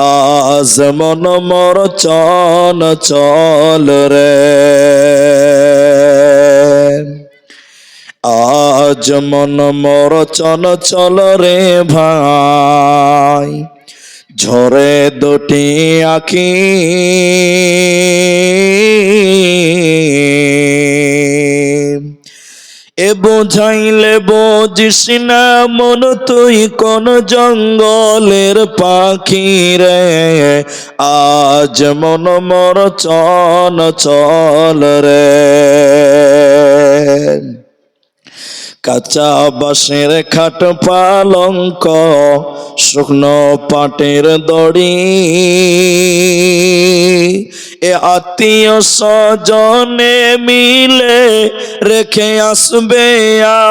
আজ মন মর চল চল রে। আজ মন মর চল চল রে ভাই, ঝরে দুটি আখি। এ বোঝাইলে বোঝিস না মন, তুই কোন জঙ্গলের পাখি রে। আজ মন মর চল চল রে। কাঁচা বাঁশের খাট পালঙ্ক, শুকনো পাটের দড়ি। এ আত্মীয় স্বজনে মিলে রেখে আসবে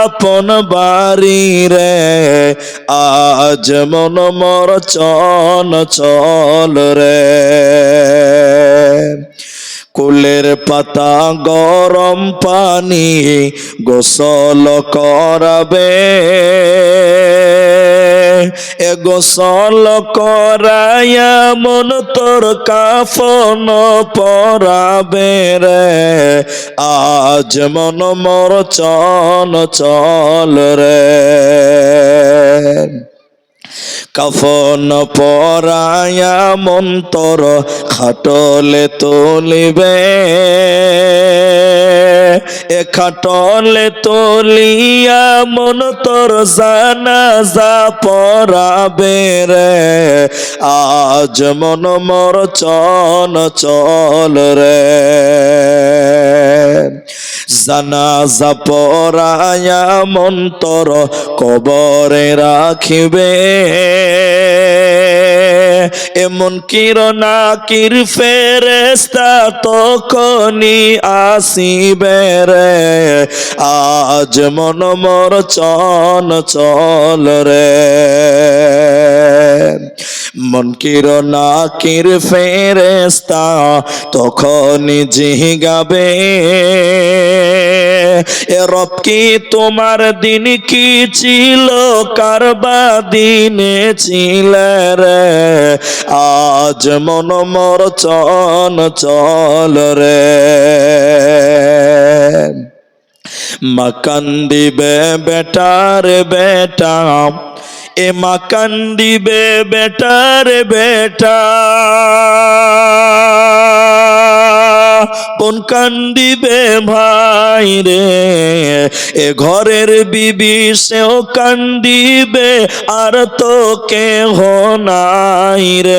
আপন বাড়ি রে। আজ মন মর চল রে। কুলের পাতা গরম পানি গোসল করাবে। এ গোসল করাইয়া মন তোর কাফন পরাবে রে। আজ মন মর চল চল রে। কাফন পরায়া মন্তর খাটলে তুলিবে। এ খাটলে তুলিয়া মন তোর জানাজা পরাবে রে। আজ মন মর চল চল রে। জানাজা পরায়া মন্তর কবরে রাখিবে। এমন কিরণা কির ফেরেস্তা তখনই আসিবে রে। আজ মন মর চল চল রে। মন কিরণা কির ফেরেস্তা তখনই জিগাবে। রব কি তোমার দিন কি ছিল কারবা দিনে? ছিল রে আজ মন মর চন চল রে। মাকান দিবে বেটার বেটা এ মা কান্দিবে বেটার বেটা। কোন কান্দিবে ভাই রে, এ ঘরের বিবি সেও কান্দিবে আর তো কেহ নাই রে।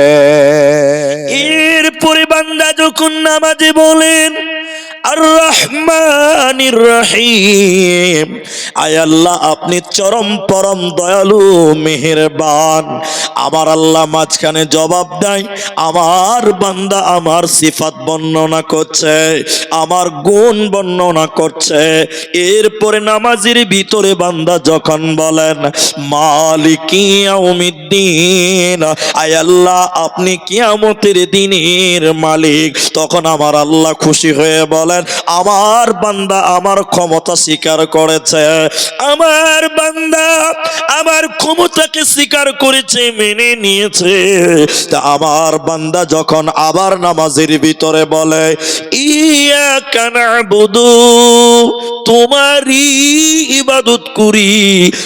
এর পরিবান্দা যখন নামাজে বলেন আর রহমানির রহিম। আয় আল্লাহ, আপনি চরম পরম দয়ালু, মেহেরবান। আমার আল্লাহ মাঝখানে জবাব দেয়, আমার বান্দা আমার সিফাত বর্ণনা করছে, আমার গুণ বর্ণনা করছে। এরপরে নামাজের ভিতরে বান্দা যখন বলেন মালিকিয়াউমিদ্দিন আয় আল্লাহ, আপনি কিয়ামতের দিনের মালিক। তখন আমার আল্লাহ খুশি হয়ে বলেন, আমার বান্দা আমার ক্ষমতা স্বীকার করেছে। আমার বান্দা আমার ক্ষমতাকে স্বীকার করেছে, মেনে নিয়েছে। তা আমার বান্দা যখন আবার নামাজের ভিতরে বলে, ইয়া কানা বুধু তোমারই ইবাদত করি,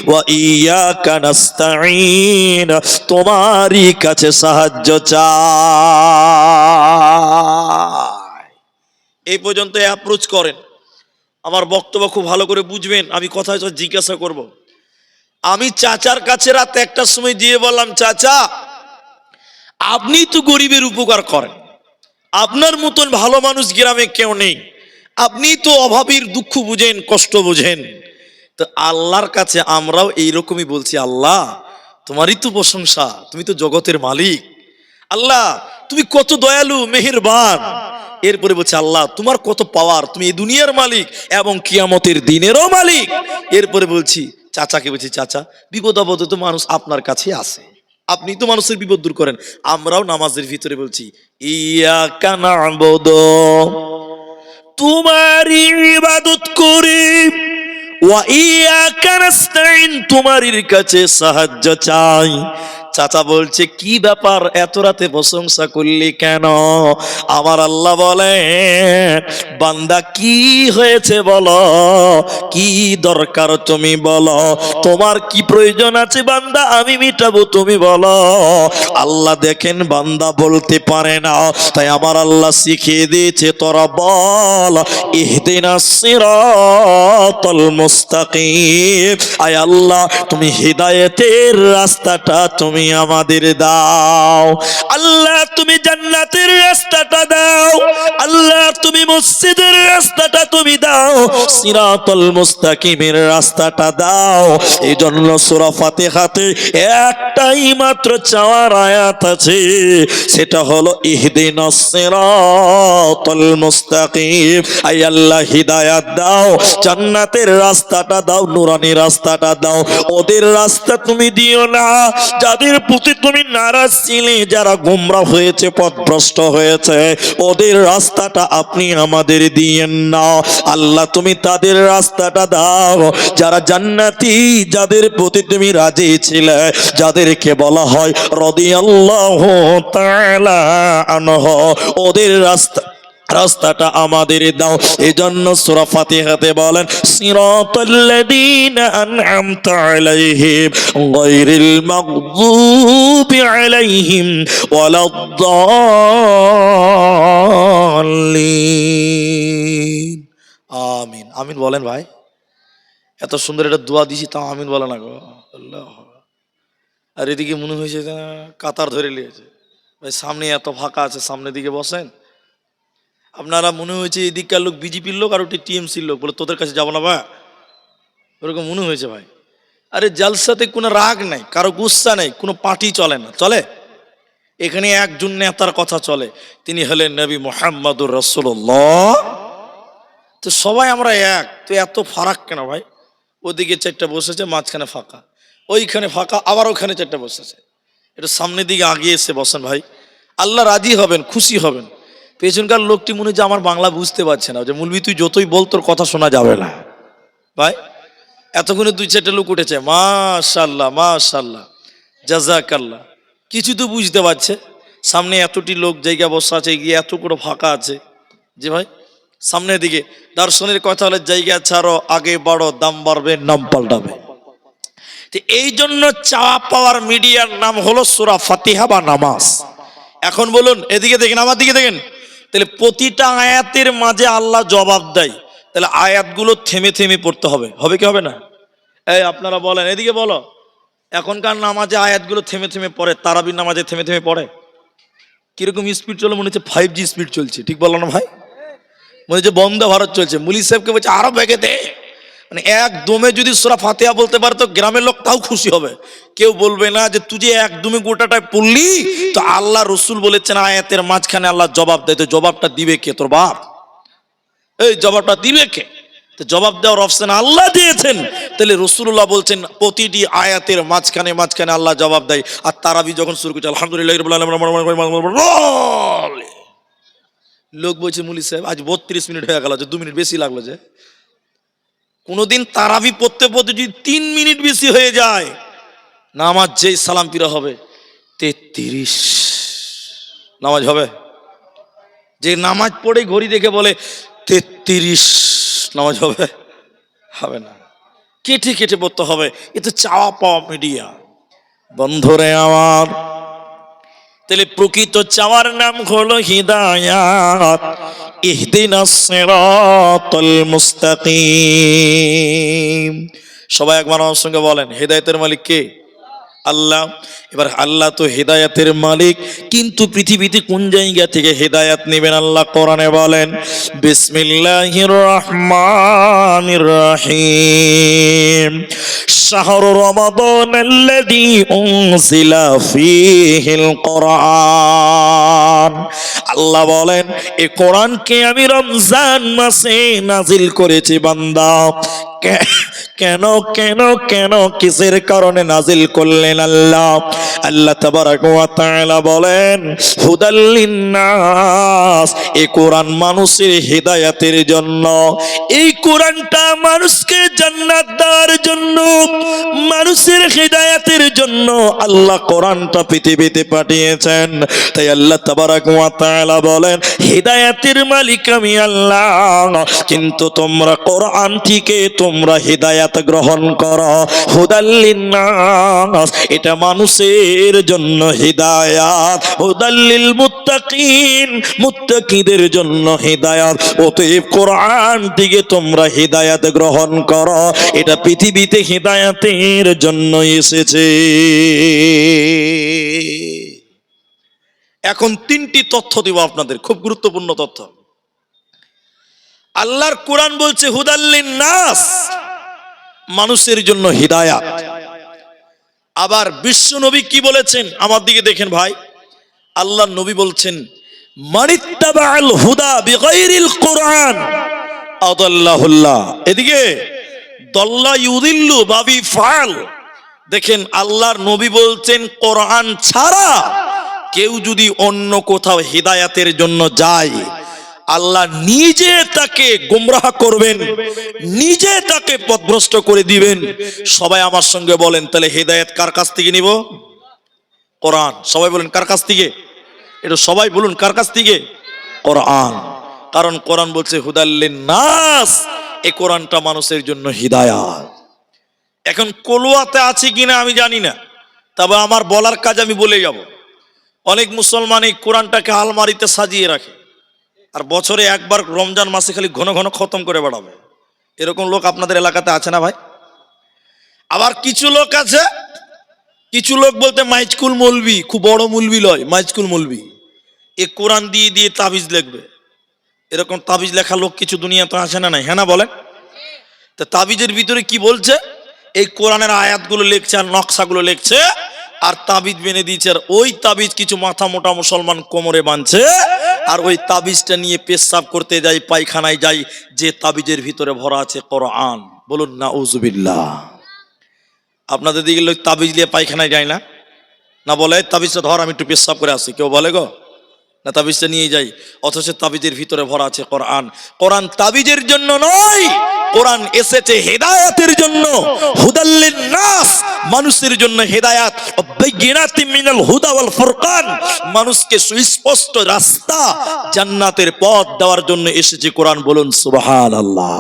ওয়া ইয়া কানাস্তাইন তোমারই কাছে সাহায্য চাই। এই পর্যন্ত অ্যাপ্রোচ করেন। আমার বক্তব্য খুব ভালো করে বুঝবেন, আমি কথা জিজ্ঞাসা করব। আমি চাচার কাছে রাত একটার সময় দিয়ে বললাম, চাচা, আপনি তো গরিবের উপকার করেন। আপনার মতন ভালো মানুষ গ্রামে কেউ নেই। আপনি তো অভাবীর দুঃখ বুঝেন, কষ্ট বুঝেন। তো আল্লাহর কাছে আমরাও এইরকমই বলছি, আল্লাহ, তোমারই তো প্রশংসা, তুমি তো জগতের মালিক। আল্লাহ, তুমি কত দয়ালু, মেহেরবান। এরপরে বলছে, আল্লাহ, তোমার কত পাওয়ার তুমি এই দুনিয়ার মালিক এবং কিয়ামতের দিনেরও মালিক। এরপরে বলছি, চাচাকে বলছি, চাচা, বিপদ আপদ তো মানুষ আপনার কাছে আসে। আপনি তো মানুষের বিপদ দূর করেন। আমরাও নামাজের ভিতরে বলছি ইয়া কানা তোমারই ইবাদত করি। ওয়া ইয়াকা নাস্তাইন তোমারই কাছে সাহায্য চাই। চাচা বলছে, কি ব্যাপার? এত রাতে প্রশংসা করলি কেন? আমার আল্লাহ বলে, বান্দা, কি হয়েছে বলো? কি দরকার তুমি বলো? তোমার কি প্রয়োজন আছে বান্দা? আমি মিটাবো, তুমি বলো। আল্লাহ দেখেন, বান্দা বলতে পারে না। তাই আমার আল্লাহ শিখিয়ে দিয়েছে, তোরা বল, ইহদিনা সিরাতাল মুস্তাকিম। আয় আল্লাহ, তুমি হিদায়েতের রাস্তাটা তুমি আমাদের দাও। আল্লাহ, তুমি জান্নাতের রাস্তাটা দাও। আল্লাহ, তুমি মসজিদের রাস্তাটা তুমি দাও। সিরাতাল মুস্তাকিমের রাস্তাটা দাও। এই সূরা ফাতিহাতে একটাই মাত্র চাওয়ার আয়াত আছে। সেটা হলো, ইহদিনাস সিরাতাল মুস্তাকিম। আই আল্লাহ, হিদায়াত দাও। জান্নাতের রাস্তাটা দাও, নুরানি রাস্তাটা দাও। ওদের রাস্তা তুমি দিও না। যাদের প্রতি তুমি নারাজ ছিলে, যারা গোমরা হয়েছে, পথভ্রষ্ট হয়েছে। ওদের রাস্তাটা আপনি আমাদের দিয়েন না। আল্লাহ, তুমি তাদের রাস্তাটা দাও। যারা জান্নাতি, যাদের প্রতি তুমি রাজি ছিলে, যাদেরকে বলা হয় রদিয়াল্লাহু তাআলা আনহু, ওদের রাস্তা রাস্তাটা আমাদের দাও। এজন্য সূরা ফাতিহাতে বলেন, সিরাতাল্লাযীনা আন'আমতা আলাইহিম গায়রিল মাগযুবি আলাইহিম ওয়ালাদ-দাল্লিন। আমিন। আমিন বলেন ভাই। এত সুন্দর একটা দোয়া দিছি তাও আমিন বলে না গো। আল্লাহ। আর এদিকে মনে হয়েছে কাতার ধরে নিয়েছে। ভাই, সামনে এত ফাঁকা আছে, সামনের দিকে বসেন। আপনারা মনে হয়েছে এদিককার লোক বিজেপির লোক আর ওটি টিএমসির লোক। বলে, তোদের কাছে যাব না ভাই। ওরকম মনে হয়েছে ভাই। আরে জালসাতে কোনো রাগ নাই, কারও গুসা নেই, কোনো পার্টি চলে না। চলে? এখানে একজন নেতার কথা চলে। তিনি হলেন নবী মোহাম্মদুর রসুল্লাহ তো সবাই আমরা এক। তো এত ফারাক কেন ভাই? ওদিকে চারটা বসেছে, মাঝখানে ফাঁকা। ওইখানে ফাঁকা, আবার ওখানে চারটা বসেছে। একটু সামনের দিকে আগিয়ে এসে বসেন ভাই। আল্লাহ রাজি হবেন, খুশি হবেন। পেছনকার লোকটি মনে যে আমার বাংলা বুঝতে পারছে না। যে মুলবি, তুই যতই বল, তোর কথা শোনা যাবে না। ভাই, এতক্ষণে দুই চারটে লোক উঠেছে। মাশাল্লাহ মাশাল্লাহ। জাজাকাল্লাহ কিছু তো বুঝতে পারছে। সামনে এতটি লোক জায়গা বসা আছে গিয়ে এত করে ফাঁকা আছে। যে ভাই, সামনের দিকে। দর্শনের কথা হলে জায়গা ছাড়ো, আগে বাড়ো, দাম বাড়বে, নাম পাল্টাবে। এই জন্য চাওয়া পাওয়ার মিডিয়ার নাম হলো সুরা ফাতিহা বা নামাজ। এখন বলুন, এদিকে দেখেন, আমার দিকে দেখেন। তাহলে প্রতিটা আয়াতের মাঝে আল্লাহ জবাব দেয়। তাহলে আয়াতগুলো থেমে থেমে পড়তে হবে। হবে কি হবে না? এই আপনারা বলেন, এদিকে বলো। এখনকার নামাজে আয়াতগুলো থেমে থেমে পড়ে, তারাবির নামাজে থেমে থেমে পড়ে। কীরকম স্পিড চলে মনে হচ্ছে ফাইভ জি স্পিড চলছে। ঠিক বলো না ভাই? মনে হচ্ছে বন্দে ভারত চলছে। মুলি সাহেবকে বলছে আরও বেগে দে। মানে একদমে যদি সোরা ফাতেহা বলতে পারে তো গ্রামের লোক তাও খুশি হবে কেউ বলবে না যে তুই যে একদমে গোটাটায় পড়লি তো আল্লাহ রসুল বলেছেন আয়াতের মাঝখানে আল্লাহ জবাব দেয় তো জবাবটা দিবে কে তোর বাপ এই জবাবটা দিবে কে তো জবাব দেওয়ার অপশন আল্লাহ দিয়েছেন তাহলে রসুল্লাহ বলছেন প্রতিটি আয়াতের মাঝখানে মাঝখানে আল্লাহ জবাব দেয় আর তারাবি যখন শুরু করছে আলহামদুলিল্লাহ লোক বলছে মুলি সাহেব আজ বত্রিশ মিনিট হয়ে গেল যে দু মিনিট বেশি লাগল যে কোনোদিন তারাবি পড়তে পড়তে যদি তিন মিনিট বেশি হয়ে যায়, নামাজ যেই সালাম পিরা হবে, তেত্রিশ নামাজ হবে। যে নামাজ পড়ে ঘড়ি দেখে বলে, তেত্রিশ নামাজ হবে। হবে না। কেটে কেটে পড়তে হবে। এ তো চাওয়া পাওয়া মিডিয়া। বন্ধরে আমার তাহলে প্রকৃত চাওয়ার নাম হলো হিদায়াত। মুস্তাকিম। সবাই একবার আমার সঙ্গে বলেন, হেদায়েতের মালিক কে? আল্লাহ। এবার আল্লাহ তো হেদায়াতের মালিক, কিন্তু পৃথিবীতে কোন জায়গা থেকে হেদায়াত নেবেন আল্লাহ কোরআনে বলেন, বিসমিল্লাহির রহমানির রহিম। শাহর رمضان الذي أنزل فيه কোরআন। আল্লাহ বলেন, এ কোরআনকে আমি রমজান মাসে নাজিল করেছি বান্দা। কেন কেন কেন কিসের কারণে নাজিল করলেন আল্লাহ? আল্লাহ তাআলা বলেন হুদাল্লিনাস এই কোরআন মানুষের হিদায়াতের জন্য, এই কোরআনটা মানুষকে জান্নাত দেওয়ার জন্য, মানুষের হিদায়াতের জন্য আল্লাহ কোরআনটা পৃথিবীতে পাঠিয়েছেন। তাই আল্লাহ তাআলা বলেন, হিদায়াতের মালিক আমি আল্লাহ, কিন্তু তোমরা কোরআন থেকে তোমরা হিদায়াত গ্রহণ করো। হুদাল্লিন নাস এটা মানুষের জন্য হিদায়াত। হুদাল্লিল মুত্তাকিন, মুত্তাকিদের জন্য হিদায়াত। অতএব কোরআন থেকে তোমরা হিদায়াত গ্রহণ করো। এটা পৃথিবীতে হিদায়াতের জন্য এসেছে। এখন তিনটি তথ্য দিব আপনাদের, খুব গুরুত্বপূর্ণ তথ্য। আল্লাহর কোরআন বলছে হুদাল্লিন নাস মানুষের জন্য হিদায়াত। আবার বিশ্ব নবী কি বলেছেন? আমার দিকে দেখেন ভাই। আল্লাহ নবী বলছেন হুদা কোরআন এদিকে, দল্লা ইউদিল্লু বাবি ফাল দেখেন আল্লাহর নবী বলছেন, কোরআন ছাড়া কেউ যদি অন্য কোথাও হিদায়াতের জন্য যায় আল্লাহ নিজে তাকে গুমরাহ করবেন, নিজে তাকে পথভ্রষ্ট করে দিবেন। সবাই আমার সঙ্গে বলেন, তাহলে হেদায়েত কার কাছ থেকে নিব? কোরআন। সবাই বলেন, কার কাছ থেকে? এটা সবাই বলুন, কার কাছ থেকে? কোরআন। কারণ কোরআন বলছে হুদাল্লিন নাস এই কোরআনটা মানুষের জন্য হিদায়াত। এখন কলুয়াতে আছে কিনা আমি জানি না, তবে আমার বলার কাজ আমি বলে যাব। অনেক মুসলমান এই কোরআনটাকে আলমারিতে সাজিয়ে রাখে। আর বছরে একবার রমজান মাসে খালি ঘন ঘন খতম করে বেড়াবে। এরকম লোক আপনাদের এলাকাতে আছে না ভাই? আবার কিছু লোক আছে, কিছু লোক বলতে মাইজকুল মলবি, খুব বড় মুলবি লয়, মাইজকুল মলবি। এ কোরআন দিয়ে দিয়ে তাবিজ লিখবে। এরকম তাবিজ লেখা লোক কিছু দুনিয়াতে আছে না নাই? হ্যাঁ না বলেন? তা তাবিজের ভিতরে কি বলছে? এই কোরআনের আয়াতগুলো লিখছে আর নকশাগুলো লিখছে, আর তাবিজ বেনে দিয়েছে, আর ওই তাবিজ কিছু মাথা মোটা মুসলমান কোমরে বাঁধছে আর ওই তাবিজটা নিয়ে পেশাব করতে যাই, পায়খানায় যাই, যে তাবিজের ভিতরে ভরা আছে কোরআন। বলুন না উজুবিল্লাহ আপনাদের দিকে লোক তাবিজ নিয়ে পায়খানায় যায় না? না বলে তাবিজটা ধর, আমি একটু পেশাব করে আসি। কেউ বলে গো, না, তাবিজটা নিয়ে যাই। অথচ তাবিজের ভিতরে ভরা আছে কোরআন। কোরআন তাবিজের জন্য নয়, কোরআন এসেছে হেদায়াতের জন্য হুদাল্লিন নাস মানুষের জন্য হেদায়াত। বাইয়িনাতি মিনাল হুদা ওয়াল ফুরকান, মানুষকে সুস্পষ্ট রাস্তা জান্নাতের পথ দেওয়ার জন্য এসেছে কোরআন বলুন, সুবহানাল্লাহ।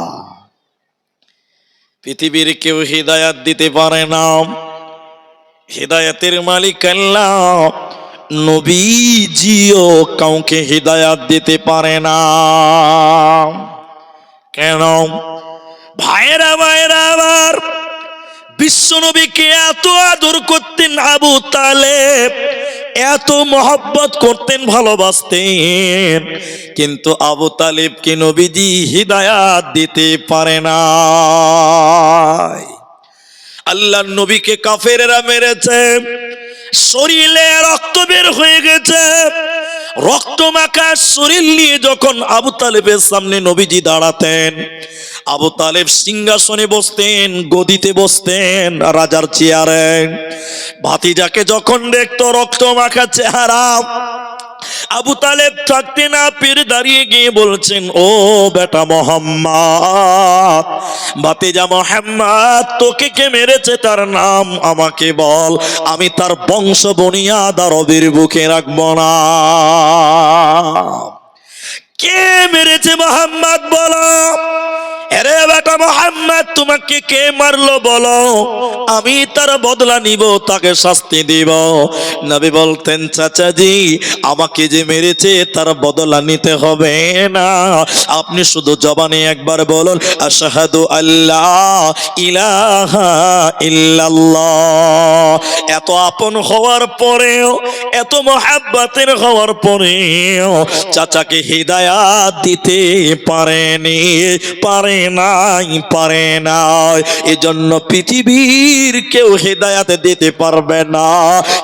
পৃথিবীর কেউ হেদায়াত দিতে পারে না। হেদায়াতের মালিক আল্লাহ। নবীজিও কাউকে হৃদায়াত দিতে পারে না। কেন? ভাইরা ভাইরা আবার বিশ্বনবীকে এত আদর করতেন আবু তালেব, এত মহব্বত করতেন, ভালোবাসতেন। কিন্তু আবু তালেবকে নবীজি হৃদায়াত দিতে পারে না আল্লাহ নবীকে কাফেরেরা মেরেছে, শরীরে রক্ত বের হয়ে গেছে রক্ত মাখা শরীর নিয়ে যখন আবু তালেবের সামনে নবীজি দাঁড়াতেন, আবু তালেব সিংহাসনে বসতেন, গদিতে বসতেন রাজার চেয়ারে। ভাতিজাকে যখন দেখতো রক্ত মাখা চেহারা আবু তালেব থাকতে না পেরে দাঁড়িয়ে গিয়ে বলছেন, ও বেটা মোহাম্মদ ভাতিজা মোহাম্মদ, তোকে কে মেরেছে? তার নাম আমাকে বল, আমি তার বংশ বনিয়াদ আরবের বুকে রাখব না। কে মেরেছে মোহাম্মদ বলো? বেটা মোহাম্মদ, তোমাকে কে মারলো বলো? আমি তার বদলা নিব, তাকে শাস্তি দিব। নবী বলতেন, চাচাজি, আমাকে যে মেরেছে, তার বদলা নিতে হবে না। আপনি শুধু জবানে একবার বলুন, আশহাদু আল্লাহ ইলাহা ইল্লাল্লাহ। এত আপন হওয়ার পরেও, এত মহাব্বাতের হওয়ার পরেও, চাচাকে হৃদায়াত দিতে পারেনি, পারে নাই, পারে নাই। এজন্য পৃথিবীর কেউ হৃদায়াত দিতে পারবে না।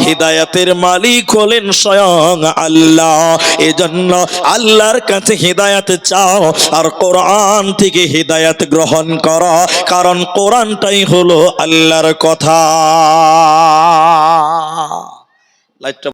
হৃদায়াতের মালিক হলেন স্বয়ং আল্লাহ। এজন্য আল্লাহর কাছে হৃদায়াত চাও আর কোরআন থেকে হৃদায়াত গ্রহণ করো, কারণ কোরআনটাই হলো আল্লাহর কথা। লাইটটা